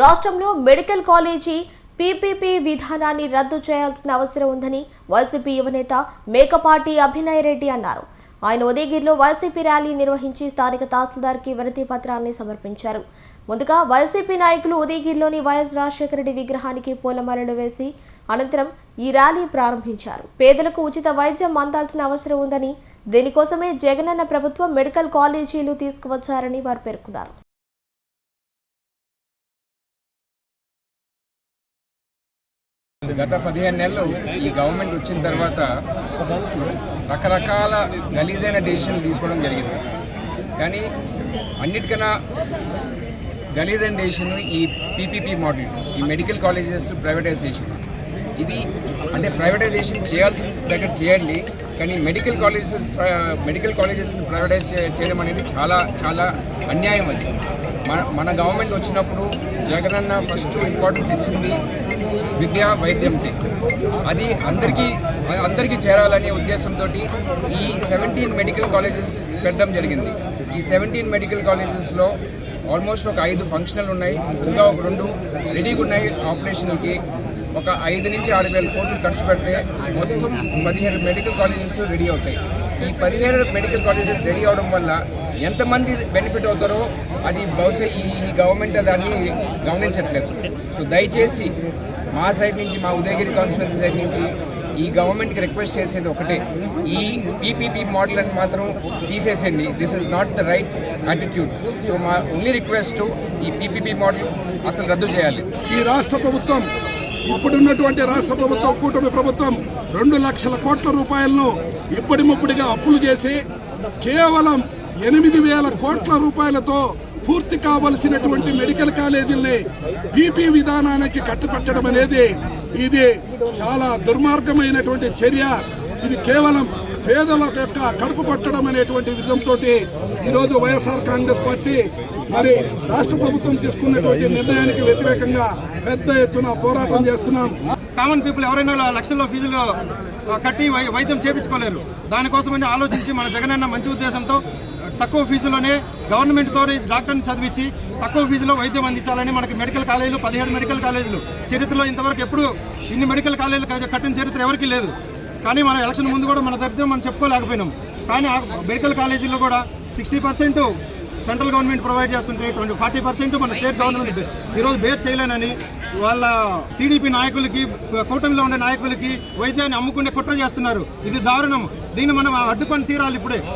రాష్ట్రంలో medical college PPP విధానాన్ని రద్దు చేయాల్సిన అవసరం ఉందని వైసీపీ యువనేత మేకపాటి అభినయ్ రెడ్డి అన్నారు. ఆయన ఉదయగిరిలో వైసీపీ ర్యాలీ నిర్వహించి స్థానిక తహసీల్దార్కి వినతి పత్రాన్ని సమర్పించారు. ముందుగా వైసీపీ నాయకులు ఉదయగిరిలోని వైఎస్ రాజశేఖర రెడ్డి విగ్రహానికి పూలమాలలు వేసి అనంతరం ఈ ర్యాలీ ప్రారంభించారు. పేదలకు ఉచిత వైద్యం అందాల్సిన అవసరం ఉందని దీనికోసమే జగనన్న ప్రభుత్వం మెడికల్ కాలేజీలు తీసుకువచ్చారని వారు పేర్కొన్నారు. గత పదిహేను నెలలు ఈ గవర్నమెంట్ వచ్చిన తర్వాత రకరకాల గలీజైన డెసిషన్లు తీసుకోవడం జరిగింది. కానీ అన్నిటికన్నా గలీజైన డెసిషన్ ఈ పీపీపీ మోడల్ ఈ మెడికల్ కాలేజెస్ ప్రైవేటైజేషన్. ఇది అంటే ప్రైవేటైజేషన్ చేయాల్సిన దగ్గర చేయాలి కానీ మెడికల్ కాలేజెస్ మెడికల్ కాలేజెస్ని ప్రైవేటైజ్ చేయడం అనేది చాలా చాలా అన్యాయం అది. మన మన గవర్నమెంట్ వచ్చినప్పుడు జగనన్న ఫస్ట్ ఇంపార్టెన్స్ ఇచ్చింది విద్య వైద్యంకి. అది అందరికీ అందరికీ చేరాలనే ఉద్దేశంతో ఈ సెవెంటీన్ మెడికల్ కాలేజెస్ పెట్టడం జరిగింది. ఈ సెవెంటీన్ మెడికల్ కాలేజెస్లో ఆల్మోస్ట్ ఒక ఐదు ఫంక్షనల్ ఉన్నాయి. ఇంకా ఒక రెండు రెడీగా ఉన్నాయి. ఆపరేషన్కి ఒక ఐదు నుంచి ఆరు వేల కోట్లు ఖర్చు పెడితే మొత్తం పదిహేను మెడికల్ కాలేజెస్ రెడీ అవుతాయి. ఈ పదిహేను మెడికల్ కాలేజెస్ రెడీ అవడం వల్ల ఎంతమంది బెనిఫిట్ అవుతారో అది బహుశా ఈ ఈ గవర్నమెంట్ దాన్ని గమనించట్లేదు. సో దయచేసి మా సైడ్ నుంచి మా ఉదయగిరి కాన్స్టిట్యున్సీ సైడ్ నుంచి ఈ గవర్నమెంట్కి రిక్వెస్ట్ చేసేది ఒకటే. ఈ పీపీపీ మోడల్ అని మాత్రం తీసేసేయండి. This is not the right attitude so మా ఓన్లీ రిక్వెస్ట్ ఈ పీపీపీ మోడల్ అసలు రద్దు చేయాలి. ఈ రాష్ట్ర ప్రభుత్వం ఇప్పుడున్నటువంటి రాష్ట్ర ప్రభుత్వం కూటమి ప్రభుత్వం రెండు లక్షల కోట్ల రూపాయలను ఇప్పటిమప్పుడుగా అప్పులు చేసి కేవలం ఎనిమిది వేల కోట్ల రూపాయలతో పూర్తి కావలసినటువంటి మెడికల్ కాలేజీల్ని పీపీ విధానానికి కట్టుపెట్టడం అనేది ఇది చాలా దుర్మార్గమైనటువంటి చర్య. ఇది కేవలం పేదల యొక్క కడుపు కొట్టడం అనేటువంటి విధంతో ఈరోజు వైఎస్ఆర్ కాంగ్రెస్ పార్టీ మరి రాష్ట్ర ప్రభుత్వం తీసుకున్నటువంటి నిర్ణయానికి వ్యతిరేకంగా పెద్ద ఎత్తున పోరాటం చేస్తున్నాం. కామన్ పీపుల్ ఎవరైనా లక్షల్లో ఫీజులు కట్టి వై- వైద్యం చేయించుకోలేరు దానికోసమని ఆలోచించి మన జగనన్న మంచి ఉద్దేశంతో తక్కువ ఫీజులోనే గవర్నమెంట్ గవర్నమెంట్తో డాక్టర్ని చదివించి తక్కువ ఫీజులో వైద్యం అందించాలని మనకి మెడికల్ కాలేజీలు పదిహేడు మెడికల్ కాలేజీలు. చరిత్రలో ఇంతవరకు ఎప్పుడు ఇన్ని మెడికల్ కాలేజీలు కట్టిన చరిత్ర ఎవరికీ లేదు. కానీ మనం ఎలక్షన్ ముందు కూడా మన దరిద్రం మనం చెప్పుకోలేకపోయినాం. కానీ ఆ మెడికల్ కాలేజీలో కూడా sixty percent central government provide చేస్తుంటే ట్వంటీ ఫార్టీ పర్సెంట్ మన స్టేట్ గవర్నమెంట్ ఈరోజు బేర్ చేయలేనని వాళ్ళ టీడీపీ నాయకులకి కూటమిలో ఉండే నాయకులకి వైద్యాన్ని అమ్ముకునే కుట్ర చేస్తున్నారు. ఇది దారుణం. దీన్ని మనం అడ్డుకొని తీరాలి ఇప్పుడే.